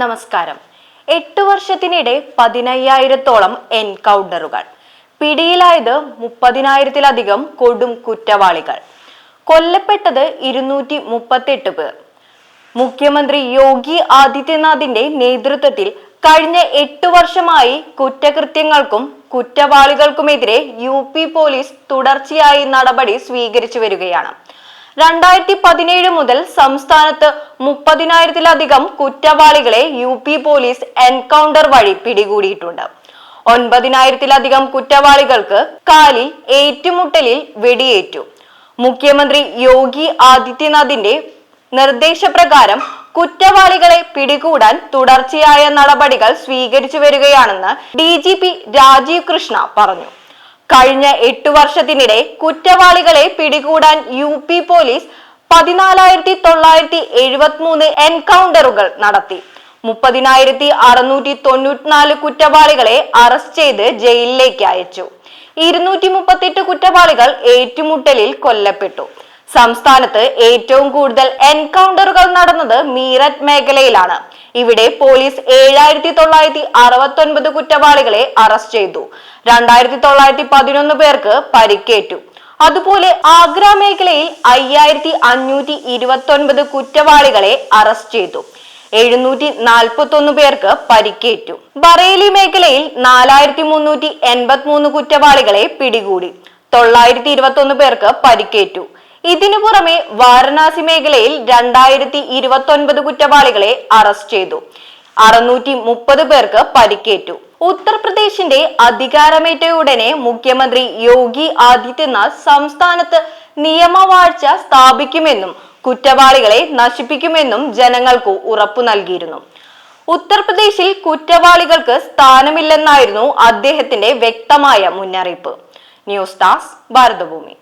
നമസ്കാരം. എട്ട് വർഷത്തിനിടെ പതിനയ്യായിരത്തോളം എൻകൗണ്ടറുകൾ. പിടിയിലായത് മുപ്പതിനായിരത്തിലധികം കൊടും കുറ്റവാളികൾ. കൊല്ലപ്പെട്ടത് ഇരുന്നൂറ്റി മുപ്പത്തെട്ട് പേർ. മുഖ്യമന്ത്രി യോഗി ആദിത്യനാഥിന്റെ നേതൃത്വത്തിൽ കഴിഞ്ഞ എട്ടു വർഷമായി കുറ്റകൃത്യങ്ങൾക്കും കുറ്റവാളികൾക്കുമെതിരെ യു പി പോലീസ് തുടർച്ചയായി നടപടി സ്വീകരിച്ചു വരികയാണ്. രണ്ടായിരത്തി പതിനേഴ് മുതൽ സംസ്ഥാനത്ത് മുപ്പതിനായിരത്തിലധികം കുറ്റവാളികളെ യു പി പോലീസ് എൻകൗണ്ടർ വഴി പിടികൂടിയിട്ടുണ്ട്. ഒൻപതിനായിരത്തിലധികം കുറ്റവാളികൾക്ക് കാലിൽ ഏറ്റുമുട്ടലിൽ വെടിയേറ്റു. മുഖ്യമന്ത്രി യോഗി ആദിത്യനാഥിന്റെ നിർദ്ദേശപ്രകാരം കുറ്റവാളികളെ പിടികൂടാൻ തുടർച്ചയായ നടപടികൾ സ്വീകരിച്ചു വരികയാണെന്ന് ഡി രാജീവ് കൃഷ്ണ പറഞ്ഞു. കഴിഞ്ഞ എട്ടു വർഷത്തിനിടെ കുറ്റവാളികളെ പിടികൂടാൻ യു പി പോലീസ് പതിനാലായിരത്തി തൊള്ളായിരത്തി എഴുപത്തിമൂന്ന് എൻകൗണ്ടറുകൾ നടത്തി. മുപ്പതിനായിരത്തി അറുന്നൂറ്റി തൊണ്ണൂറ്റിനാല് കുറ്റവാളികളെ അറസ്റ്റ് ചെയ്ത് ജയിലിലേക്ക് അയച്ചു. ഇരുന്നൂറ്റി മുപ്പത്തെട്ട് കുറ്റവാളികൾ ഏറ്റുമുട്ടലിൽ കൊല്ലപ്പെട്ടു. സംസ്ഥാനത്ത് ഏറ്റവും കൂടുതൽ എൻകൗണ്ടറുകൾ നടന്നത് മീററ്റ് മേഖലയിലാണ്. ഇവിടെ പോലീസ് ഏഴായിരത്തി തൊള്ളായിരത്തി അറുപത്തി ഒൻപത് കുറ്റവാളികളെ അറസ്റ്റ് ചെയ്തു. രണ്ടായിരത്തി തൊള്ളായിരത്തി പതിനൊന്ന് പേർക്ക് പരിക്കേറ്റു. അതുപോലെ ആഗ്ര മേഖലയിൽ അയ്യായിരത്തി അഞ്ഞൂറ്റി ഇരുപത്തി ഒൻപത് കുറ്റവാളികളെ അറസ്റ്റ് ചെയ്തു. എഴുന്നൂറ്റി നാൽപ്പത്തി ഒന്ന് പേർക്ക് പരിക്കേറ്റു. ബറേലി മേഖലയിൽ നാലായിരത്തി മുന്നൂറ്റി എൺപത്തി മൂന്ന് കുറ്റവാളികളെ പിടികൂടി. തൊള്ളായിരത്തി ഇരുപത്തി ഒന്ന് പേർക്ക് പരിക്കേറ്റു. ഇതിനു പുറമെ വാരണാസി മേഖലയിൽ രണ്ടായിരത്തി ഇരുപത്തി ഒൻപത് കുറ്റവാളികളെ അറസ്റ്റ് ചെയ്തു. അറുന്നൂറ്റി മുപ്പത് പേർക്ക് പരിക്കേറ്റു. ഉത്തർപ്രദേശിന്റെ അധികാരമേറ്റ ഉടനെ മുഖ്യമന്ത്രി യോഗി ആദിത്യനാഥ് സംസ്ഥാനത്ത് നിയമവാഴ്ച സ്ഥാപിക്കുമെന്നും കുറ്റവാളികളെ നശിപ്പിക്കുമെന്നും ജനങ്ങൾക്ക് ഉറപ്പു നൽകിയിരുന്നു. ഉത്തർപ്രദേശിൽ കുറ്റവാളികൾക്ക് സ്ഥാനമില്ലെന്നായിരുന്നു അദ്ദേഹത്തിന്റെ വ്യക്തമായ മുന്നറിയിപ്പ്. News desk Bharatabhoomi.